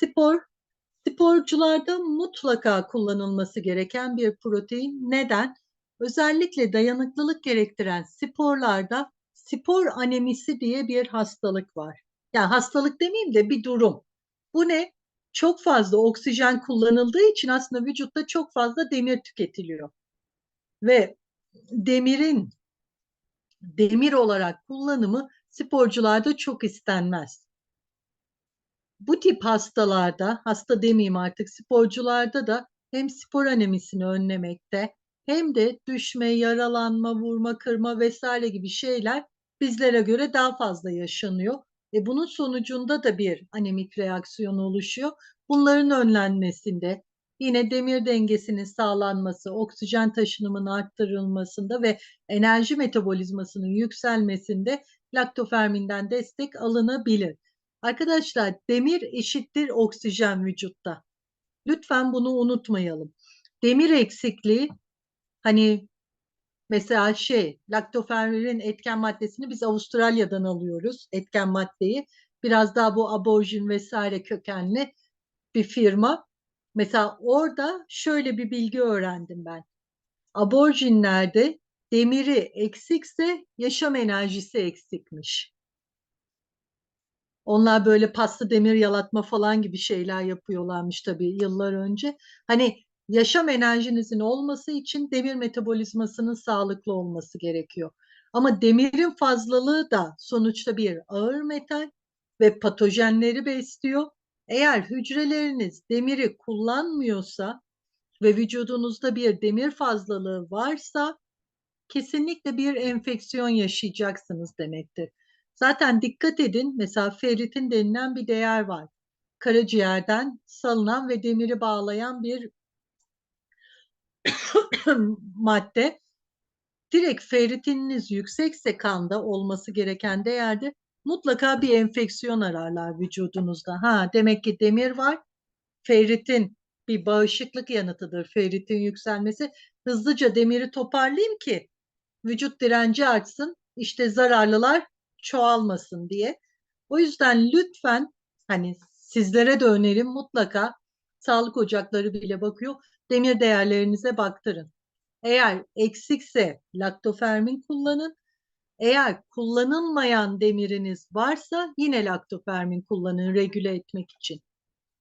Spor, sporcularda mutlaka kullanılması gereken bir protein. Neden? Özellikle dayanıklılık gerektiren sporlarda spor anemisi diye bir hastalık var. Yani hastalık demeyeyim de bir durum. Bu ne? Çok fazla oksijen kullanıldığı için aslında vücutta çok fazla demir tüketiliyor. Ve demirin demir olarak kullanımı sporcularda çok istenmez. Bu tip hastalarda, hasta demeyeyim artık sporcularda da hem spor anemisini önlemekte hem de düşme, yaralanma, vurma, kırma vesaire gibi şeyler bizlere göre daha fazla yaşanıyor. E bunun sonucunda da bir anemik reaksiyon oluşuyor. Bunların önlenmesinde yine demir dengesinin sağlanması, oksijen taşınımının arttırılmasında ve enerji metabolizmasının yükselmesinde laktoferminden destek alınabilir. Arkadaşlar demir eşittir oksijen vücutta. Lütfen bunu unutmayalım. Demir eksikliği hani mesela şey laktoferrin etken maddesini biz Avustralya'dan alıyoruz etken maddeyi. Biraz daha bu aborjin vesaire kökenli bir firma. Mesela orada şöyle bir bilgi öğrendim ben. Aborjinlerde demiri eksikse yaşam enerjisi eksikmiş. Onlar böyle pasta demir yalatma falan gibi şeyler yapıyorlarmış tabii yıllar önce. Hani yaşam enerjinizin olması için demir metabolizmasının sağlıklı olması gerekiyor. Ama demirin fazlalığı da sonuçta bir ağır metal ve patojenleri besliyor. Eğer hücreleriniz demiri kullanmıyorsa ve vücudunuzda bir demir fazlalığı varsa kesinlikle bir enfeksiyon yaşayacaksınız demektir. Zaten dikkat edin mesela ferritin denilen bir değer var. Karaciğerden salınan ve demiri bağlayan bir madde. Direkt ferritininiz yüksekse kanda olması gereken değerde mutlaka bir enfeksiyon ararlar vücudunuzda. Ha demek ki demir var. Ferritin bir bağışıklık yanıtıdır. Ferritin yükselmesi hızlıca demiri toparlayayım ki vücut direnci artsın. İşte zararlılar çoğalmasın diye. O yüzden lütfen hani sizlere de önerim mutlaka sağlık ocakları bile bakıyor. Demir değerlerinize baktırın. Eğer eksikse laktofermin kullanın. Eğer kullanılmayan demiriniz varsa yine laktofermin kullanın regüle etmek için.